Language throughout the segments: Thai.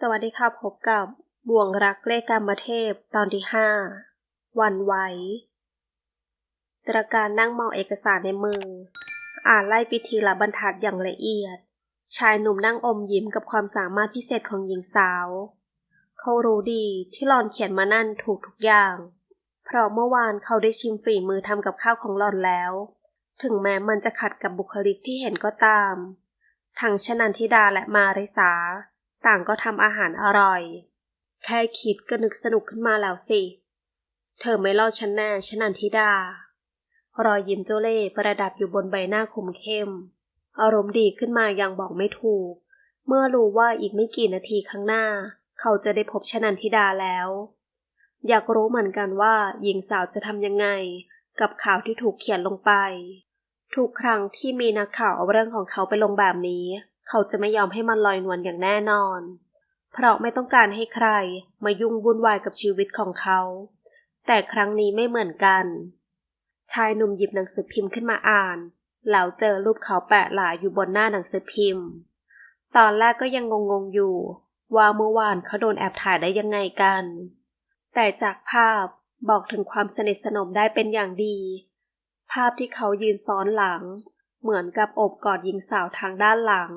สวัสดีค่ะพบกับ บ่วงรักเลขกรรมเทพตอนที่ห้าวันไหวตระการนั่งมองเอกสารในมือ อ่านไล่พิธีละบรรทัดอย่างละเอียด ชายหนุ่มนั่งอมยิ้มกับความสามารถพิเศษของหญิงสาว เขารู้ดีที่หลอนเขียนมานั่นถูกทุกอย่าง เพราะเมื่อวานเขาได้ชิมฝีมือทำกับข้าวของหลอนแล้ว ถึงแม้มันจะขัดกับบุคลิกที่เห็นก็ตาม ทั้งชนันทิดาและมาริสา ต่างก็ทำอาหารอร่อย แค่คิดก็นึกสนุกขึ้นมาแล้วสิ เธอไม่รอดฉันแน่ชนันทิดา รอยยิ้มโจเล่ประดับอยู่บนใบหน้าคมเข้ม อารมณ์ดีขึ้นมาอยังบอกไม่ถูก เมื่อรู้ว่าอีกไม่กี่นาทีข้างหน้า เขาจะได้พบชนันทิดาแล้ว อยากรู้เหมือนกันว่าหญิงสาวจะทำยังไง กับข่าวที่ถูกเขียนลงไป ทุกครั้งที่มีนักข่าวเอาเรื่องของเขาไปลงแบบนี้ เขาจะไม่ยอมให้มันลอยนวลอย่างแน่นอน เพราะไม่ต้องการให้ใครมายุ่งวุ่นวายกับชีวิตของเขา แต่ครั้งนี้ไม่เหมือนกัน ชายหนุ่มหยิบหนังสือพิมพ์ขึ้นมาอ่าน แล้วเจอรูปเขาแปะหลายอยู่บนหน้าหนังสือพิมพ์ ตอนแรกก็ยังงงๆอยู่ ว่าเมื่อวานเขาโดนแอบถ่ายได้ยังไงกัน แต่จากภาพบอกถึงความสนิทสนมได้เป็นอย่างดี ภาพที่เขายืนซ้อนหลัง เหมือนกับอบกอดหญิงสาวทางด้านหลัง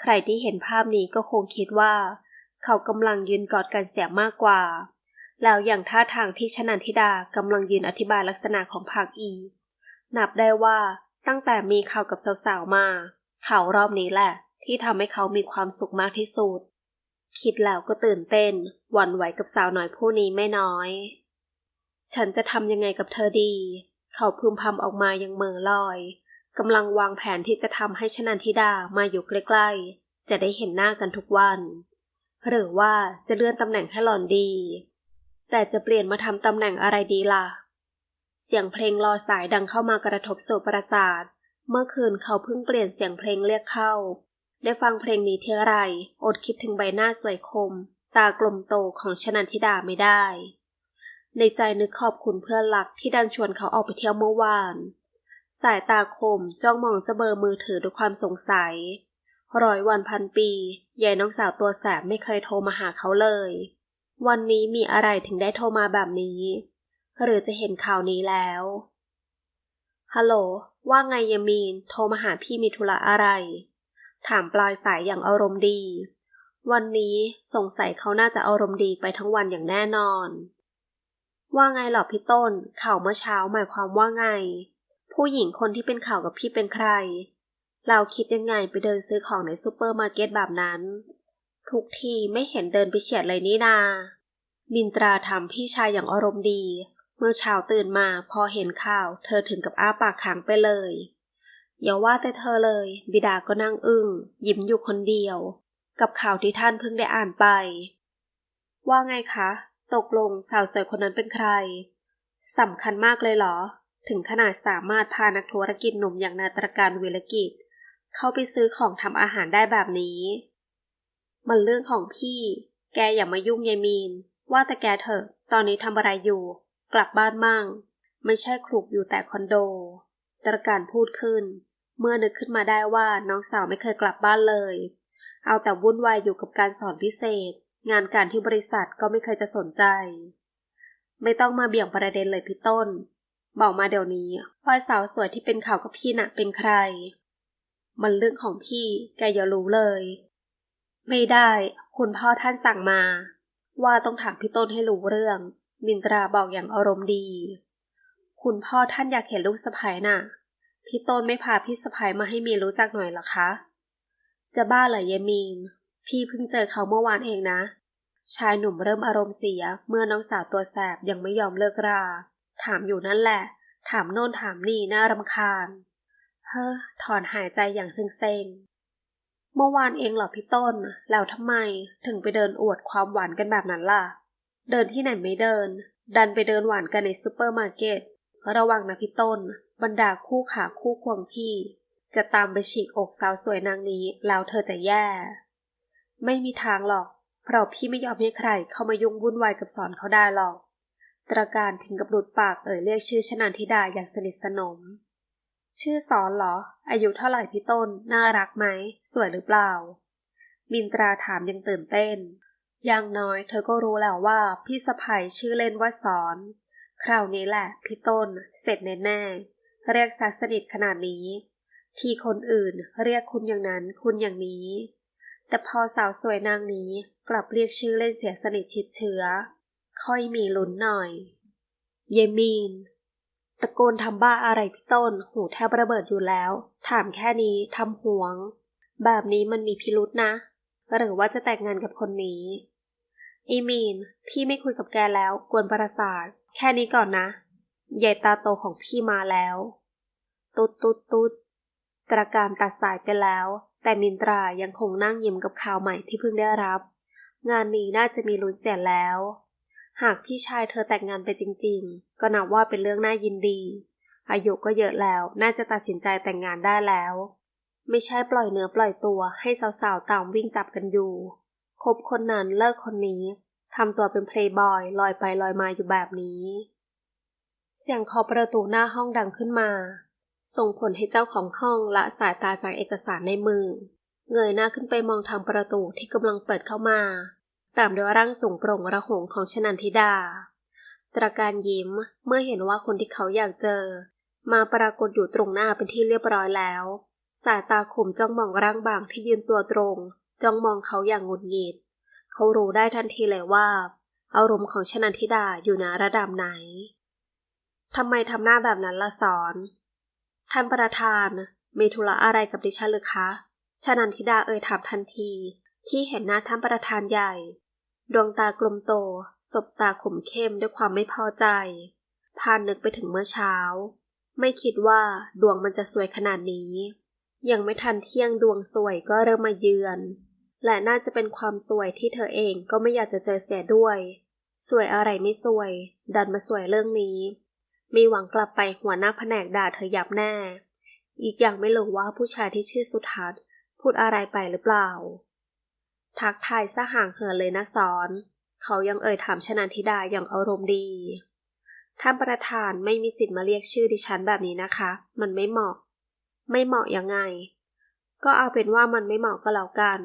ใครที่เห็นภาพนี้ก็คงคิดว่า เขากำลังยืนกอดกันเสียมากกว่า แล้วอย่างท่าทางที่ชนันทิดากำลังยืนอธิบายลักษณะของผักอีนับได้ว่าตั้งแต่มีข่าวกับสาวๆมา ข่าวรอบนี้แหละ ที่ทำให้เขามีความสุขมากที่สุด คิดแล้วก็ตื่นเต้น หวั่นไหวกับสาวน้อยผู้นี้ไม่น้อย ฉันจะทำยังไงกับเธอดี เขาพึมพำออกมายังเมือลอย กำลังวางแผนที่จะทำให้ชนันทิดามาอยู่ใกล้ๆ จะได้เห็นหน้ากันทุกวัน หรือว่าจะเลื่อนตำแหน่งให้หล่อนดี แต่จะเปลี่ยนมาทำตำแหน่งอะไรดีล่ะ เสียงเพลงรอสายดังเข้ามากระทบสู่ประสาท เมื่อคืนเขาเพิ่งเปลี่ยนเสียงเพลงเรียกเข้า ได้ฟังเพลงนี้เท่าไร อดคิดถึงใบหน้าสวยคม ตากลมโตของชนันทิดาไม่ได้ ในใจนึกขอบคุณเพื่อนหลักที่ดันชวนเขาออกไปเที่ยวเมื่อวาน สายตาคมจ้องมองเจะเบอร์มือถือด้วยความสงสัย ร้อยวันพันปียายน้องสาวตัวแสบไม่เคยโทรมาหาเขาเลย วันนี้มีอะไรถึงได้โทรมาแบบนี้ หรือจะเห็นข่าวนี้แล้ว ฮัลโหล ว่าไงยามีน โทรมาหาพี่มีธุระอะไร ถามปลายสายอย่างอารมณ์ดี วันนี้สงสัยเขาน่าจะอารมณ์ดีไปทั้งวันอย่างแน่นอน ว่าไงหรอพี่ต้น ข่าวเมื่อเช้าหมายความว่าไง ผู้หญิงคนที่เป็นข่าวกับพี่เป็นใคร เราคิดยังไงไปเดินซื้อของในซูเปอร์มาร์เก็ตแบบนั้น ทุกทีไม่เห็นเดินไปเฉียดเลยนี่นามินตราถามพี่ชายอย่างอารมณ์ดี เมื่อเช้าตื่นมาพอเห็นข่าว เธอถึงกับอ้าปากค้างไปเลย อย่าว่าแต่เธอเลย บิดาก็นั่งอึง้ง ยิ้มอยู่คนเดียว กับข่าวที่ท่านเพิ่งได้อ่านไป ว่าไงคะ ตกลงสาวสวยคนนั้นเป็นใครสำคัญมากเลยเหรอ ถึงขนาดสามารถพานักธุรกิจหนุ่มอย่างนาตรการวิลกิจ เข้าไปซื้อของทำอาหารได้แบบนี้ มันเรื่องของพี่ แกอย่ามายุ่งยายมีน ว่าแต่แกเถอะ ตอนนี้ทำอะไรอยู่ กลับบ้านมั่ง ไม่ใช่คลุกอยู่แต่คอนโด ตรการพูดขึ้น เมื่อนึกขึ้นมาได้ว่าน้องสาวไม่เคยกลับบ้านเลย เอาแต่วุ่นวายอยู่กับการสอนพิเศษ งานการที่บริษัทก็ไม่เคยจะสนใจ ไม่ต้องมาเบี่ยงประเด็นเลยพี่ต้น บอกมาเดี๋ยวนี้ว่าสาวสวยที่เป็นข่าวกับพี่น่ะเป็นใคร มันเรื่องของพี่แกอย่ารู้เลย ไม่ได้ คุณพ่อท่านสั่งมา ว่าต้องถามพี่ต้นให้รู้เรื่อง มินตราบอกอย่างอารมณ์ดี คุณพ่อท่านอยากเห็นลูกสะใภ้น่ะ พี่ต้นไม่พาพี่สะใภ้มาให้มีรู้จักหน่อยหรอคะ จะบ้าเหรอยายมีน พี่เพิ่งเจอเขาเมื่อวานเองนะชายหนุ่มเริ่มอารมณ์เสียเมื่อน้องสาวตัวแสบยังไม่ยอมเลิกรา ถามอยู่นั่นแหละ ถามโน่นถามนี่น่ารำคาญ เฮ้อ ถอนหายใจอย่างเซ็งๆ เมื่อวานเองเหรอพี่ต้น แล้วทำไมถึงไปเดินอวดความหวานกันแบบนั้นล่ะ เดินที่ไหนไม่เดิน ดันไปเดินหวานกันในซูเปอร์มาร์เก็ต ระวังนะพี่ต้น บรรดาคู่ขาคู่ควงพี่ จะตามไปฉีกอกสาวสวยนางนี้ แล้วเธอจะแย่ ไม่มีทางหรอก เพราะพี่ไม่ยอมให้ใครเข้ามายุ่งวุ่นวายกับสอนเขาได้หรอก ตรการถึงกับหลุดปากเอ่ยเรียกชื่อชนันทิดาอย่างสนิทสนม ชื่อสอนเหรอ อายุเท่าไหร่พี่ต้น น่ารักไหม สวยหรือเปล่า มินตราถามยังตื่นเต้น อย่างน้อยเธอก็รู้แล้วว่าพี่สะพ้ยชื่อเล่นว่าสอน คราวนี้แหละ พี่ต้น เสร็จแน่ๆเรียกสักสนิทขนาดนี้ ที่คนอื่นเรียกคุณอย่างนั้นคุณอย่างนี้ แต่พอสาวสวยนางนี้กลับเรียกชื่อเล่นเสียสนิทชิดเชื้อ ค่อยมีลุ้นหน่อย เยมีน ตะโกนทำบ้าอะไรพี่ต้น หูแทบระเบิดอยู่แล้ว ถามแค่นี้ทำหวง แบบนี้มันมีพิรุษนะ หรือว่าจะแต่งงานกับคนนี้ อีมีน พี่ไม่คุยกับแกแล้วกวนประสาท แค่นี้ก่อนนะยายตาโตของพี่มาแล้ว ตุ๊ดตุ๊ดตุ๊ดตระการตัดสายไปแล้ว แต่มินตรายังคงนั่งยิ้มกับข่าวใหม่ที่เพิ่งได้รับ งานนี้น่าจะมีลุ้นเสียแล้ว หากพี่ชายเธอแต่งงานไปจริง ๆ ก็นับว่าเป็นเรื่องน่ายินดี อายุก็เยอะแล้ว น่าจะตัดสินใจแต่งงานได้แล้ว ไม่ใช่ปล่อยเนื้อปล่อยตัวให้สาวๆ ตามวิ่งจับกันอยู่ คบคนนั้นเลิกคนนี้ ทำตัวเป็นเพลย์บอยลอยไปลอยมาอยู่แบบนี้ เสียงเคาะประตูหน้าห้องดังขึ้นมา ส่งผลให้เจ้าของห้องละสายตาจากเอกสารในมือ เงยหน้าขึ้นไปมองทางประตูที่กำลังเปิดเข้ามา ตามด้วยร่างสูงโปร่งระหงของชนันทิดา ตระการยิ้มเมื่อเห็นว่าคนที่เขาอยากเจอ มาปรากฏอยู่ตรงหน้าเป็นที่เรียบร้อยแล้ว สายตาขมจ้องมองร่างบางที่ยืนตัวตรง จ้องมองเขาอย่างงุดหงิด เขารู้ได้ทันทีเลยว่า อารมณ์ของชนันทิดาอยู่ในระดับไหนทำไมทำหน้าแบบนั้นละสอน ท่านประธานมีธุระอะไรกับดิฉันหรือคะ ชนันทิดาเอ่ยถามทันที ที่เห็นหน้าท่านประธานใหญ่ ดวงตากลมโต สบตาขมเข้มด้วยความไม่พอใจ พานนึกไปถึงเมื่อเช้า ไม่คิดว่าดวงมันจะสวยขนาดนี้ ยังไม่ทันเที่ยงดวงสวยก็เริ่มมาเยือน และน่าจะเป็นความสวยที่เธอเองก็ไม่อยากจะเจอเสียด้วย สวยอะไรไม่สวย ดันมาสวยเรื่องนี้ มีหวังกลับไปหัวหน้าแผนกด่าเธอยับแน่ อีกอย่างไม่รู้ว่าผู้ชายที่ชื่อสุทัศน์พูดอะไรไปหรือเปล่า ทักทายซะห่างเหินเลยนะสอน เขายังเอ่ยถามชนันทิดาอย่างอารมณ์ดี ท่านประธานไม่มีสิทธิ์มาเรียกชื่อดิฉันแบบนี้นะคะ มันไม่เหมาะ ไม่เหมาะยังไง ก็เอาเป็นว่ามันไม่เหมาะก็แล้วกัน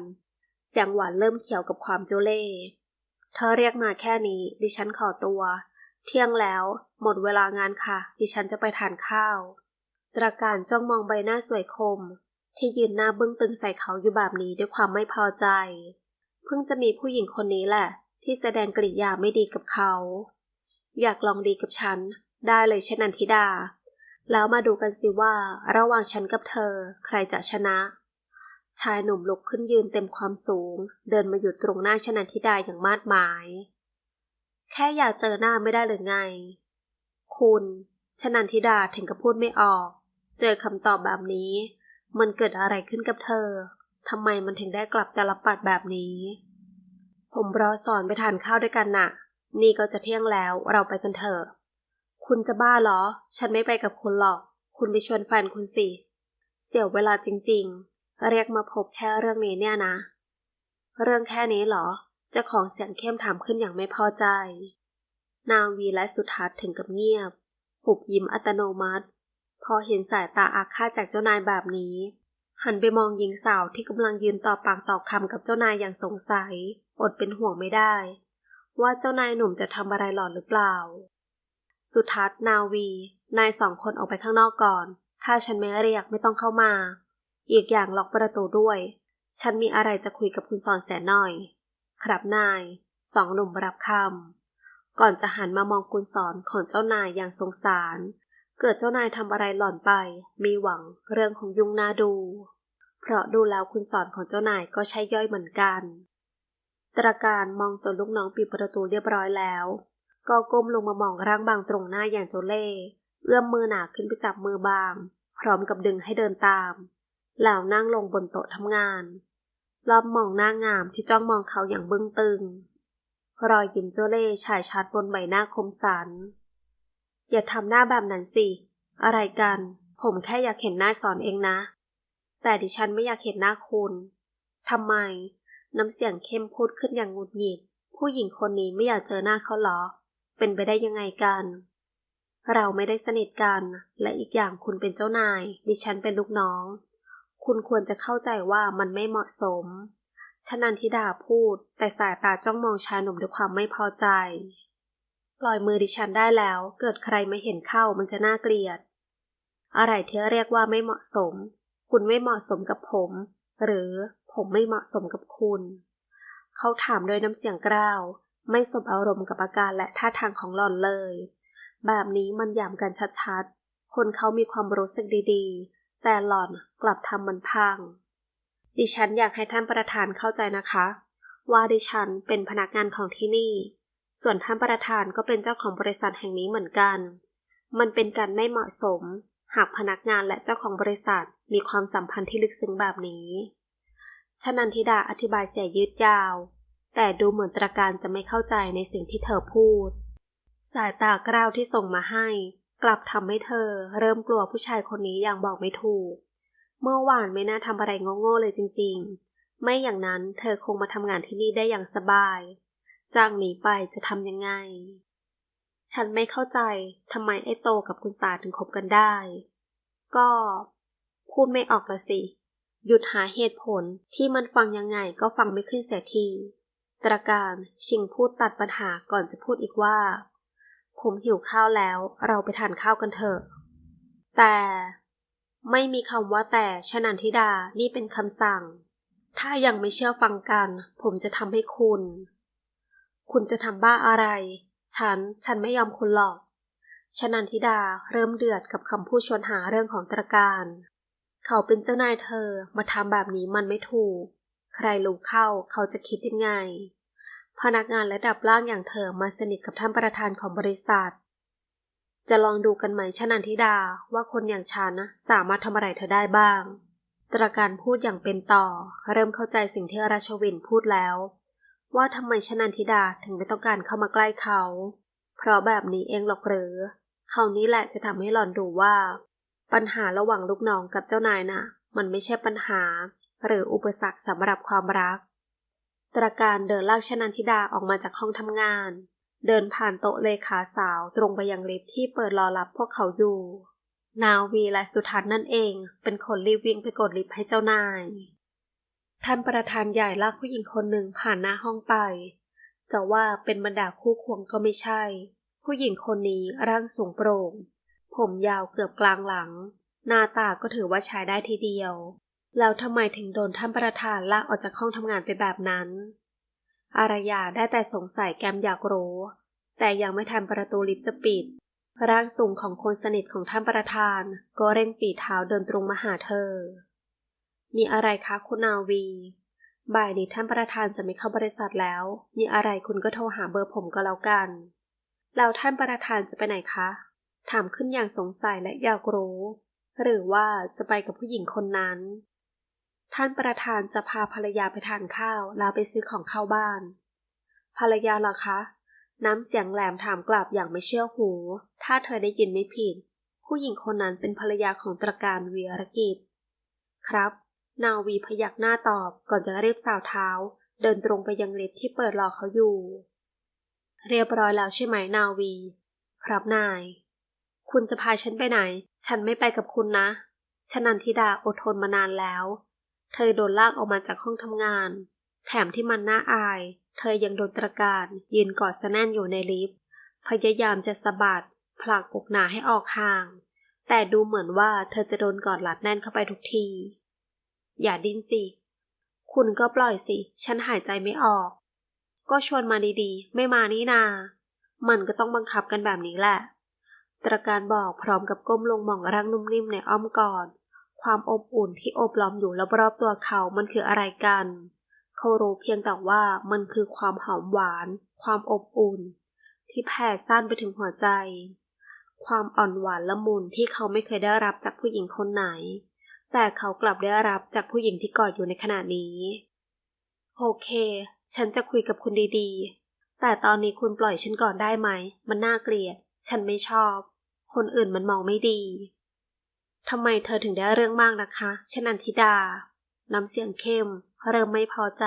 เสียงหวานเริ่มเขียวกับความโจเล่เธอเรียกมาแค่นี้ ดิฉันขอตัว เที่ยงแล้ว หมดเวลางานค่ะ ดิฉันจะไปทานข้าวตระการจ้องมองใบหน้าสวยคม ที่ยืนหน้าบึ้งตึงใส่เขาอยู่แบบนี้ด้วยความไม่พอใจ เพิ่งจะมีผู้หญิงคนนี้แหละ ที่แสดงกริยาไม่ดีกับเขา อยากลองดีกับฉัน ได้เลยเช่นนันทิดา แล้วมาดูกันสิว่าระหว่างฉันกับเธอ ใครจะชนะ ชายหนุ่มลุกขึ้นยืนเต็มความสูง เดินมาหยุดตรงหน้าชนันทิดาอย่างมาดหมาย แค่อยากเจอหน้าไม่ได้หรือไง คุณชนันทิดาถึงกับพูดไม่ออก เจอคำตอบแบบนี้ มันเกิดอะไรขึ้นกับเธอ ทำไมมันถึงได้กลับแต่ละปัดแบบนี้ ผมรอสอนไปทานข้าวด้วยกันน่ะ นี่ก็จะเที่ยงแล้วเราไปกันเถอะ คุณจะบ้าเหรอ ฉันไม่ไปกับคุณหรอก คุณไปชวนแฟนคุณสิ เสียเวลาจริง ๆ เรียกมาพบแค่เรื่องนี้เนี่ยนะ เรื่องแค่นี้เหรอจ้าของเสียงเข้มถามขึ้นอย่างไม่พอใจ นางวีและสุทัศน์ถึงกับเงียบ หุบยิ้มอัตโนมัติ พอเห็นสายตาอาฆาตจากเจ้านายแบบนี้ หันไปมองหญิงสาวที่กำลังยืนต่อปากต่อคำกับเจ้านายอย่างสงสัย อดเป็นห่วงไม่ได้ ว่าเจ้านายหนุ่มจะทำอะไรหลอนหรือเปล่า สุทัศน์นาวี นายสองคนออกไปข้างนอกก่อน ถ้าฉันไม่เรียกไม่ต้องเข้ามา อีกอย่างล็อกประตูด้วย ฉันมีอะไรจะคุยกับคุณสอนแสนหน่อย ครับนาย สองหนุ่มรับคำก่อนจะหันมามองกุญสอนของเจ้านายอย่างสงสาร เกิดเจ้านายทำอะไรหล่อนไป มีหวังเรื่องของยุงน่าดู เพราะดูแล้วคุณสอนของเจ้านายก็ใช่ย่อยเหมือนกัน ตระการมองจนลูกน้องปิดประตูเรียบร้อยแล้ว ก็ก้มลงมามองร่างบางตรงหน้าอย่างโจเล่ เอื้อมมือหนาขึ้นไปจับมือบาง พร้อมกับดึงให้เดินตามแล้วนั่งลงบนโต๊ะทำงานรอบมองหน้างามที่จ้องมองเขาอย่างบึ้งตึง รอยยิ้มโจเล่ฉายชัดบนใบหน้าคมสัน อย่าทำหน้าแบบนั้นสิ อะไรกัน ผมแค่อยากเห็นหน้าสอนเองนะ แต่ดิฉันไม่อยากเห็นหน้าคุณ ทำไม น้ำเสียงเข้มพูดขึ้นอย่างงุดหงิด ผู้หญิงคนนี้ไม่อยากเจอหน้าเขาหรอ เป็นไปได้ยังไงกัน เราไม่ได้สนิทกัน และอีกอย่างคุณเป็นเจ้านาย ดิฉันเป็นลูกน้อง คุณควรจะเข้าใจว่ามันไม่เหมาะสมชนันทิดาพูด แต่สายตาจ้องมองชายหนุ่มด้วยความไม่พอใจ ล่อยมือดิฉันได้แล้ว เกิดใครมาเห็นเข้ามันจะน่าเกลียด อะไรที่เรียกว่าไม่เหมาะสม คุณไม่เหมาะสมกับผม หรือผมไม่เหมาะสมกับคุณ เขาถามโดยน้ำเสียงกร้าว ไม่สบอารมณ์กับอาการและท่าทางของหล่อนเลย แบบนี้มันหยามกันชัดๆ คนเขามีความรู้สึกดีๆ แต่หล่อนกลับทำมันพัง ดิฉันอยากให้ท่านประธานเข้าใจนะคะ ว่าดิฉันเป็นพนักงานของที่นี่ ส่วนท่านประธานก็เป็นเจ้าของบริษัทแห่งนี้เหมือนกัน มันเป็นการไม่เหมาะสม หากพนักงานและเจ้าของบริษัทมีความสัมพันธ์ที่ลึกซึ้งแบบนี้ชนันทิดาอธิบายเสียยืดยาว แต่ดูเหมือนตรการจะไม่เข้าใจในสิ่งที่เธอพูด สายตากร้าวที่ส่งมาให้ กลับทำให้เธอ เริ่มกลัวผู้ชายคนนี้อย่างบอกไม่ถูก เมื่อวานไม่น่าทำอะไรโง่ๆเลยจริง ๆ ไม่อย่างนั้นเธอคงมาทำงานที่นี่ได้อย่างสบาย จากนี้ไปจะทำยังไง ฉันไม่เข้าใจทำไมไอ้โตกับคุณตาถึงคบกันได้ ก็ พูดไม่ออกละสิ หยุดหาเหตุผลที่มันฟังยังไงก็ฟังไม่ขึ้นเสียที ตรการชิงพูดตัดปัญหาก่อนจะพูดอีกว่า ผมหิวข้าวแล้วเราไปทานข้าวกันเถอะ แต่ไม่มีคำว่าแต่ชนันทิดานี่เป็นคำสั่ง ถ้ายังไม่เชื่อฟังกัน ผมจะทำให้คุณ คุณจะทำบ้าอะไร ฉัน ฉันไม่ยอมคุณหรอกชนันทิดาเริ่มเดือดกับคำพูดชวนหาเรื่องของตรการ เขาเป็นเจ้านายเธอมาทำแบบนี้มันไม่ถูก ใครรู้เข้าเขาจะคิดยังไง พนักงานระดับล่างอย่างเธอมาสนิทกับท่านประธานของบริษัท จะลองดูกันไหมชนันทิดาว่าคนอย่างฉันนะสามารถทำอะไรเธอได้บ้าง ตรการพูดอย่างเป็นต่อ เริ่มเข้าใจสิ่งที่ราชวินพูดแล้ว ว่าทำไมชนันทิดาถึงไม่ต้องการเข้ามาใกล้เขา เพราะแบบนี้เองหรอกหรือเขานี้แหละจะทำให้หล่อนดูว่า ปัญหาระหว่างลูกน้องกับเจ้านายน่ะ มันไม่ใช่ปัญหา หรืออุปสรรคสำหรับความรัก ตราการเดินลากชนันทิดาออกมาจากห้องทำงาน เดินผ่านโต๊ะเลขาสาวตรงไปยังลิฟต์ที่เปิดรอรับพวกเขาอยู่ นาวีและสุทัศน์นั่นเอง เป็นคนรีบวิ่งไปกดลิฟต์ให้เจ้านาย ท่านประธานใหญ่ลากผู้หญิงคนหนึ่งผ่านหน้าห้องไป จะว่าเป็นบรรดาคู่ควงก็ไม่ใช่ ผู้หญิงคนนี้ร่างสูงโปร่ง ผมยาวเกือบกลางหลัง หน้าตาก็ถือว่าใช้ได้ทีเดียว แล้วทำไมถึงโดนท่านประธานลากออกจากห้องทำงานไปแบบนั้น อารยาได้แต่สงสัยแกมอยากรู้ แต่ยังไม่ทันประตูลิฟต์จะปิด ร่างสูงของคนสนิทของท่านประธาน ก็เร่งฝีเท้าเดินตรงมาหาเธอ มีอะไรคะคุณนาวี บ่ายนี้ท่านประธานจะไม่เข้าบริษัทแล้ว มีอะไรคุณก็โทรหาเบอร์ผมก็แล้วกัน แล้วท่านประธานจะไปไหนคะ ถามขึ้นอย่างสงสัยและอยากรู้ หรือว่าจะไปกับผู้หญิงคนนั้น ท่านประธานจะพาภรรยาไปทานข้าวแล้วไปซื้อของเข้าบ้าน ภรรยาเหรอคะ น้ำเสียงแหลมถามกลับอย่างไม่เชื่อหู ถ้าเธอได้ยินไม่ผิด ผู้หญิงคนนั้นเป็นภรรยาของตระการวีรกิจ ครับ นาวีพยักหน้าตอบก่อนจะรีบสาวเท้า เดินตรงไปยังลิฟที่เปิดรอเขาอยู่ เรียบร้อยแล้วใช่ไหมนาวี ครับนาย คุณจะพาฉันไปไหน ฉันไม่ไปกับคุณนะชนันทิดาอดทนมานานแล้ว เธอโดนลากออกมาจากห้องทำงาน แถมที่มันน่าอาย เธอยังโดนตรการยืนกอดสแน่นอยู่ในลิฟต์พยายามจะสะบัดผลักอกหนาให้ออกห่าง แต่ดูเหมือนว่าเธอจะโดนกอดหลัดแน่นเข้าไปทุกที อย่าดิ้นสิ คุณก็ปล่อยสิ ฉันหายใจไม่ออก ก็ชวนมาดีๆ ไม่มานี่นา มันก็ต้องบังคับกันแบบนี้แหละ ตระการบอกพร้อมกับก้มลงมองร่างนุ่มนิ่มในอ้อมกอด ความอบอุ่นที่อบล้อมอยู่รอบๆตัวเขา มันคืออะไรกัน เขารู้เพียงแต่ว่ามันคือความหอมหวาน ความอบอุ่น ที่แผ่ซ่านไปถึงหัวใจ ความอ่อนหวานละมุนที่เขาไม่เคยได้รับจากผู้หญิงคนไหน แต่เขากลับได้รับจากผู้หญิงที่กอดอยู่ในขณะนี้ โอเค ฉันจะคุยกับคุณดีๆ แต่ตอนนี้คุณปล่อยฉันก่อนได้ไหม มันน่าเกลียด ฉันไม่ชอบ คนอื่นมันมองไม่ดีทำไมเธอถึงได้เรื่องมากนะคะชนันทิดา น้ำเสียงเข้ม เริ่มไม่พอใจ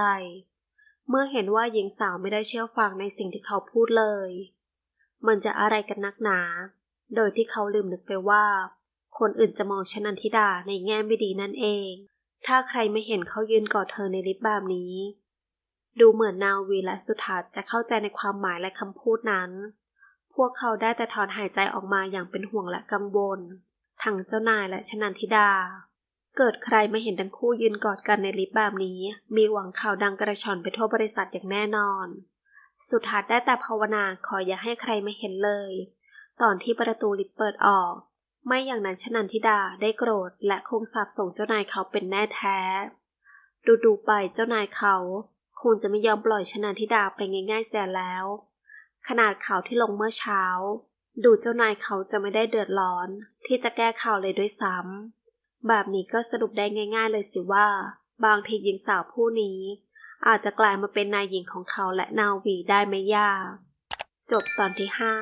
เมื่อเห็นว่าหญิงสาวไม่ได้เชื่อฟังในสิ่งที่เขาพูดเลย มันจะอะไรกันนักหนา โดยที่เขาลืมนึกไปว่า คนอื่นจะมองชนันทิดาในแง่ไม่ดีนั่นเอง ถ้าใครไม่เห็นเขายืนกอดเธอในลิฟต์แบบนี้ ดูเหมือนนาวีและสุทัศน์จะเข้าใจในความหมายและคำพูดนั้น พวกเขาได้แต่ถอนหายใจออกมาอย่างเป็นห่วงและกังวล ทั้งเจ้านายและชนันทิดา เกิดใครไม่เห็นทั้งคู่ยืนกอดกันในลิฟต์แบบนี้ มีหวังข่าวดังกระชอนไปทั่วบริษัทอย่างแน่นอน สุทัศน์ได้แต่ภาวนาขออย่าให้ใครไม่เห็นเลย ตอนที่ประตูลิฟต์เปิดออก ไม่อย่างนั้นชนันทิดาได้โกรธและคงสาบส่งเจ้านายเขาเป็นแน่แท้ ดูดูๆไปเจ้านายเขาคงจะไม่ยอมปล่อยชนันทิดาไปง่ายๆเสียแล้ว ขนาดข่าวที่ลงเมื่อเช้า ดูเจ้านายเขาจะไม่ได้เดือดร้อน ที่จะแก้ข่าวเลยด้วยซ้ำแบบนี้ก็สรุปได้ง่าย ๆ เลยสิว่า บางทีหญิงสาวผู้นี้ อาจจะกลายมาเป็นนายหญิงของเขาและนาวีได้ไม่ยาก จบตอนที่ห้า